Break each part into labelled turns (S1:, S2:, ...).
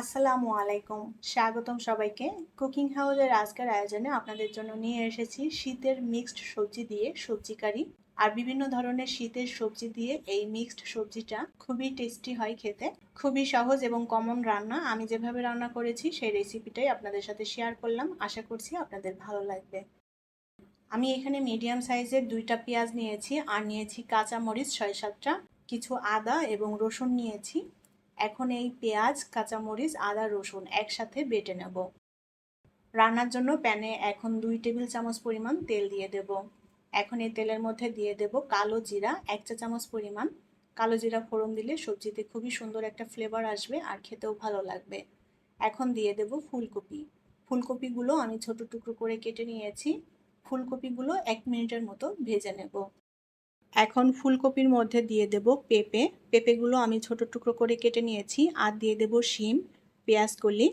S1: আসসালামু আলাইকুম। স্বাগতম সবাইকে। কুকিং হাউসের আজকের আয়োজনে আপনাদের জন্য নিয়ে এসেছি শীতের মিক্সড সবজি দিয়ে সবজি কারি আর বিভিন্ন ধরনের শীতের সবজি দিয়ে এই মিক্সড সবজিটা খুবই টেস্টি হয় খেতে। খুবই সহজ এবং কমন রান্না। আমি যেভাবে রান্না করেছি সেই রেসিপিটাই আপনাদের সাথে শেয়ার করলাম। আশা করছি আপনাদের ভালো লাগবে। আমি এখানে মিডিয়াম সাইজের দুইটা পেঁয়াজ নিয়েছি আর নিয়েছি কাঁচা মরিচ ছয় সাতটা, কিছু আদা এবং রসুন নিয়েছি। এখন এই পেঁয়াজ, কাঁচামরিচ, আদা, রসুন একসাথে বেটে নেব। রান্নার জন্য প্যানে এখন দুই টেবিল চামচ পরিমাণ তেল দিয়ে দেব। এখন এই তেলের মধ্যে দিয়ে দেব কালো জিরা, এক চা চামচ পরিমাণ। কালো জিরা ফোড়ন দিলে সবজিতে খুবই সুন্দর একটা ফ্লেভার আসবে আর খেতেও ভালো লাগবে। এখন দিয়ে দেব ফুলকপি। ফুলকপিগুলো আমি ছোট টুকরো করে কেটে নিয়েছি। ফুলকপিগুলো এক মিনিটের মতো ভেজে নেব। এখন ফুলকপির মধ্যে দিয়ে দেব পেঁপে। পেঁপেগুলো আমি ছোট টুকরো করে কেটে নিয়েছি আর দিয়ে দেব শিম, পেঁয়াজ কলি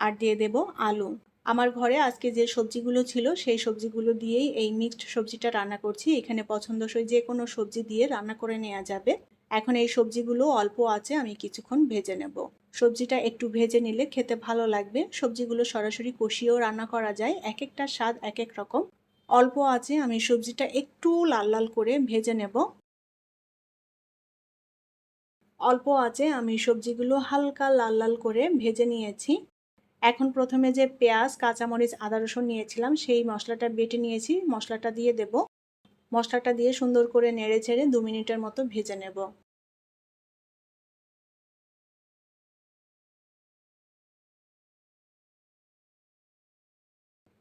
S1: আর দিয়ে দেব আলু। আমার ঘরে আজকে যে সবজিগুলো ছিল সেই সবজিগুলো দিয়েই এই মিক্সড সবজিটা রান্না করছি। এখানে পছন্দসই যে কোনো সবজি দিয়ে রান্না করে নেওয়া যাবে। এখন এই সবজিগুলো অল্প আছে, আমি কিছুক্ষণ ভেজে নেব। সবজিটা একটু ভেজে নিলে খেতে ভালো লাগবে। সবজিগুলো সরাসরি কষিয়েও রান্না করা যায়। এক একটা স্বাদ এক এক রকম। অল্প আছে, আমি সবজিটা একটু লাল লাল করে ভেজে নেব। অল্প আছে, আমি সবজিগুলো হালকা লাল লাল করে ভেজে নিয়েছি। এখন প্রথমে যে পেঁয়াজ, কাঁচামরিচ, আদা রসুন নিয়েছিলাম, সেই মশলাটা বেটে নিয়েছি, মশলাটা দিয়ে দেব। মশলাটা দিয়ে সুন্দর করে নেড়ে ছেড়ে দু মিনিটের মতো ভেজে নেব।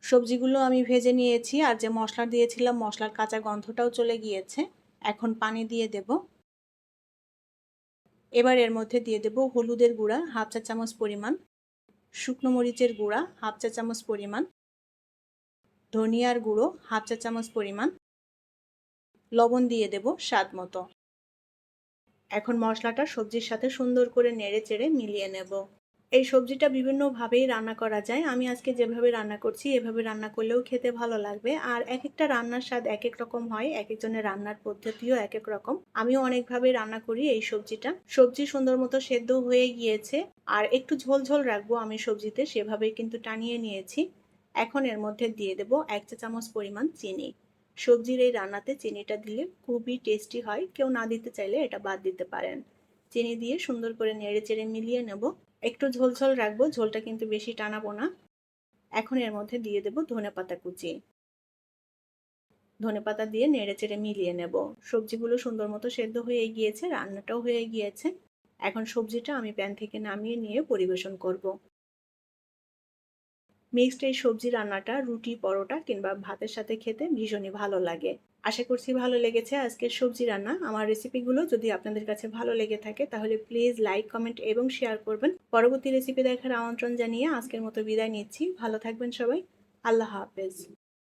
S1: সবজিগুলো আমি ভেজে নিয়েছি আর যে মশলা দিয়েছিলাম, মশলার কাঁচা গন্ধটাও চলে গিয়েছে। এখন পানি দিয়ে দেব। এবার এর মধ্যে দিয়ে দেব হলুদের গুঁড়া, হাফ চা চামচ পরিমাণ। শুকনো মরিচের গুঁড়া, হাফ চা চামচ পরিমাণ। ধনিয়ার গুঁড়ো, হাফ চা চামচ পরিমাণ। লবণ দিয়ে দেব স্বাদ মতো। এখন মশলাটা সবজির সাথে সুন্দর করে নেড়ে চেড়ে মিলিয়ে নেব। এই সবজিটা বিভিন্নভাবেই রান্না করা যায়। আমি আজকে যেভাবে রান্না করছি, এভাবে রান্না করলেও খেতে ভালো লাগবে। আর এক একটা রান্নার স্বাদ এক এক রকম হয় এক একজনের রান্নার পদ্ধতিও এক এক রকম। আমিও অনেকভাবে রান্না করি এই সবজিটা। সবজি সুন্দর মতো সেদ্ধ হয়ে গিয়েছে। আর একটু ঝোল ঝোল রাখব আমি সবজিতে, সেভাবেই কিন্তু টানিয়ে নিয়েছি। এখন এর মধ্যে দিয়ে দেব এক চা চামচ পরিমাণ চিনি। সবজির এই রান্নাতে চিনিটা দিলে খুবই টেস্টি হয়। কেউ না দিতে চাইলে এটা বাদ দিতে পারেন। চিনি দিয়ে সুন্দর করে নেড়ে চেড়ে মিলিয়ে নেব। একটু ঝোল ঝোল রাখব, ঝোলটা কিন্তু বেশি টানাবো না। এখন এর মধ্যে দিয়ে দেব ধনে পাতা কুচি। ধনে পাতা দিয়ে নেড়ে চেড়ে মিলিয়ে নেব। সবজিগুলো সুন্দর মতো সেদ্ধ হয়ে গিয়েছে, রান্নাটাও হয়ে গিয়েছে। এখন সবজিটা আমি প্যান থেকে নামিয়ে নিয়ে পরিবেশন করব। মিক্সড এই সবজি রান্নাটা, রুটি, পরোটা কিংবা ভাতের সাথে খেতে ভীষণই ভালো লাগে। আশা করছি ভালো লেগেছে আজকের সবজি রান্না। আমার রেসিপিগুলো যদি আপনাদের কাছে ভালো লেগে থাকে, তাহলে প্লিজ লাইক কমেন্ট এবং শেয়ার করবেন। পরবর্তী রেসিপি দেখার আমন্ত্রণ জানিয়ে আজকের মতো বিদায় নিচ্ছি। ভালো থাকবেন সবাই। আল্লাহ হাফেজ।